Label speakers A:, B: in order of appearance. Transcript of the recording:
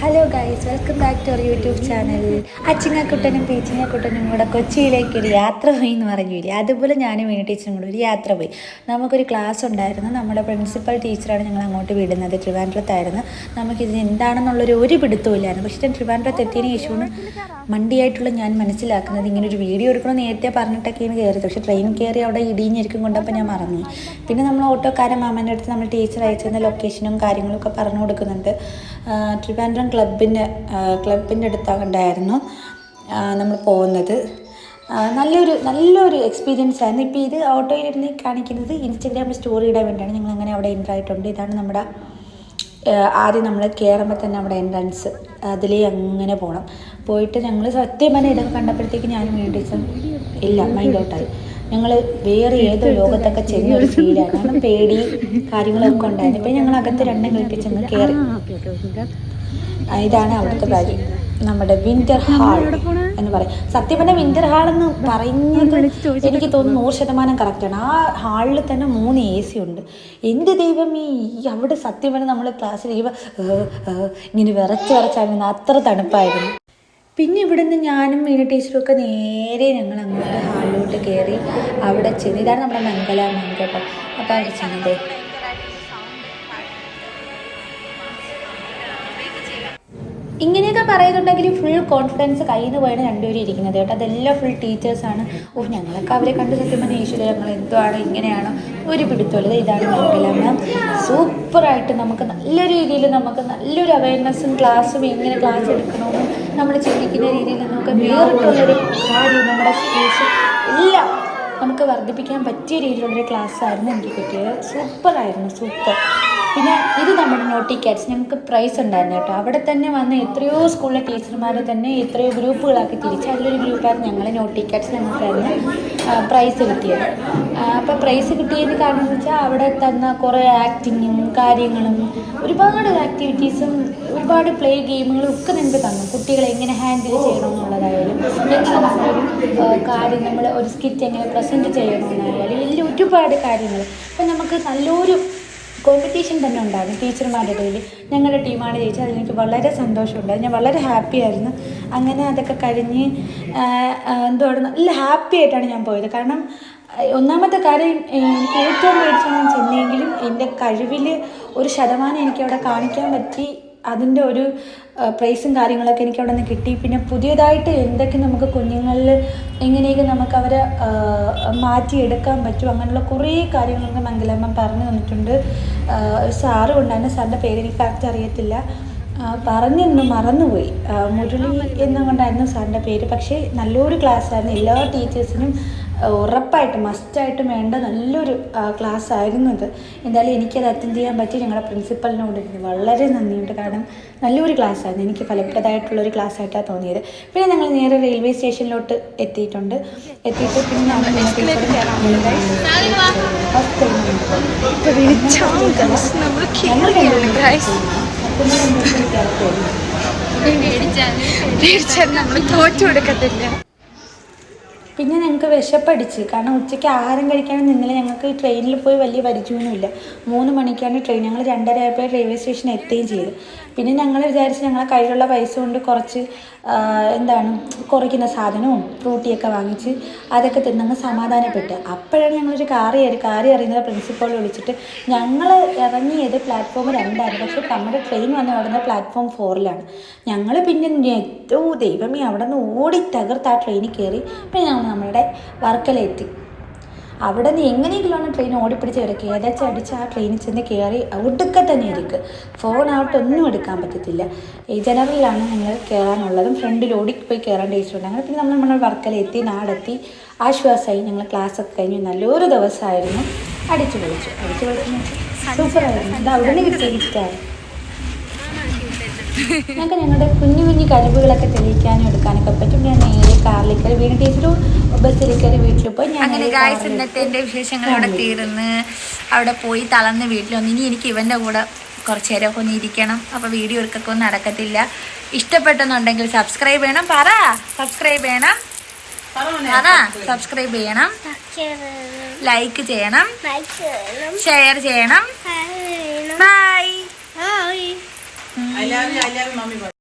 A: Hello guys welcome back to our YouTube channel അച്ചിങ്ങക്കുട്ടനും പീച്ചിങ്ങക്കുട്ടനും കൂടെ കൊച്ചിയിലേക്ക് ഒരു യാത്ര പോയി എന്ന് പറഞ്ഞില്ലേ അതുപോലെ ഞാനും വീണ ടീച്ചറും കൂടെ ഒരു യാത്ര പോയി. നമുക്കൊരു ക്ലാസ് ഉണ്ടായിരുന്നു. നമ്മുടെ പ്രിൻസിപ്പൽ ടീച്ചറാണ് ഞങ്ങൾ അങ്ങോട്ട് വിടുന്നത്. ട്രിവാൻഡ്രത്തായിരുന്നു നമുക്കിത് എന്താണെന്നുള്ളൊരു ഒരു പിടുത്തമില്ലായിരുന്നു പക്ഷേ ട്രിവാൻഡ്രത്ത് എത്തിയതിന് ശേഷമാണ് മണ്ടിയായിട്ടുള്ള ഞാൻ മനസ്സിലാക്കുന്നത്. ഇങ്ങനെ ഒരു വീഡിയോ എടുക്കണം നേരത്തെ പറഞ്ഞിട്ടൊക്കെയാണ് കയറിയത്. പക്ഷേ ട്രെയിൻ കയറി അവിടെ ഇടിഞ്ഞിരിക്കും കൊണ്ടപ്പോൾ ഞാൻ മറന്നു. പിന്നെ നമ്മൾ ഓട്ടോക്കാരൻ മാമന്റെ അടുത്ത് നമ്മൾ ടീച്ചർ അയച്ചിരുന്ന ലൊക്കേഷനും കാര്യങ്ങളും ഒക്കെ പറഞ്ഞു കൊടുക്കുന്നുണ്ട്. ആ, ട്രിവാൻഡ്രം ക്ലബിന്റെ ക്ലബിന്റെ അടുത്താണ്ടായിരുന്നു നമ്മൾ പോകുന്നത്. നല്ലൊരു നല്ലൊരു എക്സ്പീരിയൻസ് ആയിരുന്നു. ഇപ്പോൾ ഇത് ഓട്ടോയിലിരുന്ന് കാണിക്കുന്നത് ഇൻസ്റ്റഗ്രാമിൽ സ്റ്റോറി ഇടാൻ വേണ്ടിയാണ്. ഞങ്ങൾ അങ്ങനെ അവിടെ എന്റർ ആയിട്ടുണ്ട്. ഇതാണ് നമ്മുടെ ആദ്യം നമ്മൾ കയറുമ്പോൾ തന്നെ നമ്മുടെ എൻട്രൻസ് അതിലേ അങ്ങനെ പോകണം പോയിട്ട് ഞങ്ങൾ സത്യം തന്നെ ഇതൊക്കെ കണ്ടപ്പോഴത്തേക്ക് ഞാനും വീട്ടിൽ ഇല്ല മൈൻഡ് ഔട്ടായി ഞങ്ങൾ വേറെ ഏതോ ലോകത്തൊക്കെ ചെന്ന ഒരു ഫീലാണ് കാരണം പേടി കാര്യങ്ങളൊക്കെ ഉണ്ടായിരുന്നു. ഇപ്പം ഞങ്ങൾ അകത്ത് രണ്ടും കളിപ്പിച്ചെന്ന് കയറി ഇതാണ് അവിടുത്തെ കാര്യം നമ്മുടെ വിന്റർ ഹാൾ എന്ന് പറയും. സത്യം പറഞ്ഞാൽ വിന്റർ ഹാൾ എന്ന് പറയുന്നത് എനിക്ക് തോന്നുന്നു നൂറ് ശതമാനം കറക്റ്റാണ് ആ ഹാളിൽ തന്നെ മൂന്ന് എ സി ഉണ്ട്. എന്ത് ദൈവം ഈ അവിടെ സത്യം പറഞ്ഞാൽ നമ്മൾ ക്ലാസ്സിൽ ഇവ ഇങ്ങനെ വിറച്ച് വിറച്ചായിരുന്നു അത്ര തണുപ്പായിരുന്നു. പിന്നെ ഇവിടുന്ന് ഞാനും മീന ടീച്ചറും ഒക്കെ നേരെ ഞങ്ങൾ അങ്ങോട്ട് ഹാളിലോട്ട് കയറി അവിടെ ചെന്ന്. ഇതാണ് നമ്മുടെ മംഗല അപ്പോൾ അവിടെ ചെന്നതേ ഇങ്ങനെയൊക്കെ പറയുന്നുണ്ടെങ്കിൽ ഫുൾ കോൺഫിഡൻസ് കയ്യിൽ നിന്ന് പോയാണ് രണ്ടുപേരും ഇരിക്കുന്നത് കേട്ടോ. അതെല്ലാം ഫുൾ ടീച്ചേഴ്സാണ് ഓ ഞങ്ങളൊക്കെ അവരെ കണ്ട് സത്യം പറഞ്ഞാൽ ഈശ്വര ഞങ്ങൾ എന്തോ ആണ് ഇങ്ങനെയാണോ? ഒരു പിടുത്തമില്ല. ഇതാണ് മംഗലമ്മ സൂപ്പറായിട്ട് നമുക്ക് നല്ല രീതിയിൽ നമുക്ക് നല്ലൊരു അവയർനെസ്സും ക്ലാസ്സും എങ്ങനെ ക്ലാസ് എടുക്കണമെന്നും നമ്മൾ ചിന്തിക്കുന്ന രീതിയിൽ നമുക്ക് വേറിട്ടുള്ളൊരു കാര്യം നമ്മുടെ സ്കിൽസ് എല്ലാം നമുക്ക് വർദ്ധിപ്പിക്കാൻ പറ്റിയ രീതിയിലുള്ളൊരു ക്ലാസ്സായിരുന്നു എനിക്ക് കിട്ടിയത് സൂപ്പറായിരുന്നു സൂപ്പർ പിന്നെ ഇത് നമ്മുടെ നോട്ടി ക്യാറ്റ്സ് ഞങ്ങൾക്ക് പ്രൈസ് ഉണ്ടായിരുന്നു കേട്ടോ. അവിടെ തന്നെ വന്ന എത്രയോ സ്കൂളിലെ ടീച്ചർമാർ തന്നെ എത്രയോ ഗ്രൂപ്പുകളാക്കി തിരിച്ച് അതിലൊരു ഗ്രൂപ്പായിരുന്നു ഞങ്ങൾ നോട്ടി കാറ്റ്സ് ഞങ്ങൾക്കായിരുന്നു പ്രൈസ് കിട്ടിയത്. അപ്പോൾ പ്രൈസ് കിട്ടിയതിന് കാരണം എന്ന് വെച്ചാൽ അവിടെ തന്ന കുറേ ആക്ടിങ്ങും കാര്യങ്ങളും ഒരുപാട് ആക്ടിവിറ്റീസും ഒരുപാട് പ്ലേ ഗെയിമുകളും ഒക്കെ നിങ്ങൾക്ക് തന്നു. കുട്ടികളെ എങ്ങനെ ഹാൻഡിൽ ചെയ്യണം എന്നുള്ളതായാലും എങ്ങനെ കാര്യം നമ്മൾ ഒരു സ്കിറ്റ് എങ്ങനെ പ്രസന്റ് ചെയ്യണമെന്നായാലും എല്ലാം ഒരുപാട് കാര്യങ്ങൾ അപ്പം നമുക്ക് നല്ലൊരു കോമ്പറ്റീഷൻ തന്നെ ഉണ്ടായിരുന്നു ടീച്ചർമാരുടെ ഇടയിൽ ഞങ്ങളുടെ ടീമാണ് ജയിച്ചത്. അതിലെനിക്ക് വളരെ സന്തോഷമുണ്ട്. ഞാൻ വളരെ ഹാപ്പി ആയിരുന്നു. അങ്ങനെ അതൊക്കെ കഴിഞ്ഞ് എന്തുവാണ് നല്ല ഹാപ്പി ആയിട്ടാണ് ഞാൻ പോയത്. കാരണം ഒന്നാമത്തെ കാര്യം എനിക്ക് ഏറ്റവും മേടിച്ച് ഞാൻ ചെന്നെങ്കിലും എന്റെ കഴിവിൽ ഒരു ശതമാനം എനിക്ക് അവിടെ കാണിക്കാൻ പറ്റി. അതിന്റെ ഒരു പ്രൈസും കാര്യങ്ങളൊക്കെ എനിക്ക് അവിടെ നിന്ന് കിട്ടി. പിന്നെ പുതിയതായിട്ട് എന്തൊക്കെ നമുക്ക് കുഞ്ഞുങ്ങളിൽ എങ്ങനെയൊക്കെ നമുക്ക് അവരെ മാറ്റിയെടുക്കാൻ പറ്റും അങ്ങനെയുള്ള കുറേ കാര്യങ്ങളൊക്കെ മംഗലാമ്മ പറഞ്ഞു തന്നിട്ടുണ്ട്. സാറ് ഉണ്ടായിരുന്നു സാറിന്റെ പേര് എനിക്ക് കറക്റ്റ് അറിയത്തില്ല. പറഞ്ഞിരുന്നു മറന്നുപോയി. മുരളി എന്നുകൊണ്ടായിരുന്നു സാറിന്റെ പേര്. പക്ഷേ നല്ലൊരു ക്ലാസ്സായിരുന്നു എല്ലാ ടീച്ചേഴ്സിനും ഉറപ്പായിട്ടും മസ്റ്റായിട്ടും വേണ്ട നല്ലൊരു ക്ലാസ് ആയിരുന്നു ഇത്. എന്തായാലും എനിക്കത് അറ്റൻഡ് ചെയ്യാൻ പറ്റി. ഞങ്ങളുടെ പ്രിൻസിപ്പലിനോട് എനിക്ക് വളരെ നന്ദിയുണ്ട്. കാരണം നല്ലൊരു ക്ലാസ് ആയിരുന്നു. എനിക്ക് ഫലപ്രദമായിട്ടുള്ളൊരു ക്ലാസ് ആയിട്ടാണ് തോന്നിയത്. പിന്നെ ഞങ്ങൾ നേരെ റെയിൽവേ സ്റ്റേഷനിലോട്ട് എത്തിയിട്ടുണ്ട്. എത്തിയിട്ട് പിന്നെ ഞങ്ങൾ
B: നമ്മൾ തോറ്റു കൊടുക്കത്തില്ല.
A: പിന്നെ ഞങ്ങൾക്ക് വിശപ്പടിച്ച്. കാരണം ഉച്ചയ്ക്ക് ആഹാരം കഴിക്കാൻ നിന്നില്ല. ഞങ്ങൾക്ക് ട്രെയിനിൽ പോയി വലിയ പരിചയമൊന്നുമില്ല മൂന്ന് മണിക്കാണ് ട്രെയിൻ ഞങ്ങൾ രണ്ടര ആയപ്പോൾ റെയിൽവേ സ്റ്റേഷനിൽ എത്തുകയും ചെയ്തു പിന്നെ ഞങ്ങൾ വിചാരിച്ച് ഞങ്ങളെ കയ്യിലുള്ള പൈസ കൊണ്ട് കുറച്ച് എന്താണ് കുറയ്ക്കുന്ന സാധനവും ഫ്രൂട്ടിയൊക്കെ വാങ്ങിച്ച് അതൊക്കെ തിന്നങ്ങ് സമാധാനപ്പെട്ട്. അപ്പോഴാണ് ഞങ്ങളൊരു കാറി ഒരു കാറി അറിയുന്നത് പ്രിൻസിപ്പൾ വിളിച്ചിട്ട് ഞങ്ങൾ ഇറങ്ങിയത് പ്ലാറ്റ്ഫോം രണ്ടായിരുന്നു. പക്ഷേ നമ്മുടെ ട്രെയിൻ വന്ന് അവിടുന്ന് പ്ലാറ്റ്ഫോം ഫോറിലാണ് ഞങ്ങൾ പിന്നെ ഏറ്റവും ദൈവമേ അവിടെ നിന്ന് ഓടി തകർത്ത് ആ ട്രെയിനിൽ കയറി. പിന്നെ ഞങ്ങൾ നമ്മളുടെ വർക്കലെത്തി അവിടെ നിന്ന് എങ്ങനെയെങ്കിലുമാണ് ട്രെയിൻ ഓടിപ്പിടിച്ച് കയറി ഏതാച്ചും അടിച്ച് ആ ട്രെയിനിൽ ചെന്ന് കയറി ഒടുക്ക തന്നെ ഇരിക്കുക ഫോൺ ആവട്ടെ ഒന്നും എടുക്കാൻ പറ്റത്തില്ല. ഈ ജനറലിലാണ് ഞങ്ങൾ കയറാനുള്ളതും ഫ്രണ്ടിൽ ഓടിപ്പോയി കയറേണ്ട ഇഷ്ടമുണ്ട് അങ്ങനെ പിന്നെ നമ്മൾ നമ്മുടെ വർക്കലെത്തി നാടെത്തി ആശ്വാസമായി ഞങ്ങൾ ക്ലാസ്സൊക്കെ കഴിഞ്ഞു. നല്ലൊരു ദിവസമായിരുന്നു. അടിച്ചു പൊളിച്ചു. അടിച്ചു പൊളിച്ചു. സൂപ്പറായിരുന്നു അത് അവിടെ നിന്ന് കിട്ടിയ ഞങ്ങൾക്ക് ഞങ്ങളുടെ കുഞ്ഞു കുഞ്ഞു കഴിവുകളൊക്കെ തെളിയിക്കാനും എടുക്കാനൊക്കെ പറ്റും. ഞാൻ നേരെ കാറിൽ കയറി വീണ്ടും ടീച്ചറും ബസ്സിൽ കയറി വീട്ടിൽ പോയി. ഞാൻ
B: അങ്ങനെ ഗായ്സ് ഇന്നത്തെ എന്റെ വിശേഷങ്ങൾ അവിടെ തീർന്ന്. അവിടെ പോയി തളർന്ന് വീട്ടിൽ വന്ന് ഇനി എനിക്ക് ഇവന്റെ കൂടെ കുറച്ച് നേരമൊക്കെ ഒന്ന് ഇരിക്കണം. അപ്പോൾ വീഡിയോ എടുക്കൊക്കെ ഒന്നും നടക്കത്തില്ല. ഇഷ്ടപ്പെട്ടെന്നുണ്ടെങ്കിൽ സബ്സ്ക്രൈബ് ചെയ്യണം പറ. സബ്സ്ക്രൈബ് ചെയ്യണം പറ. സബ്സ്ക്രൈബ് ചെയ്യണം. ലൈക്ക് ചെയ്യണം. ഷെയർ ചെയ്യണം. Bye
C: I love you I love mummy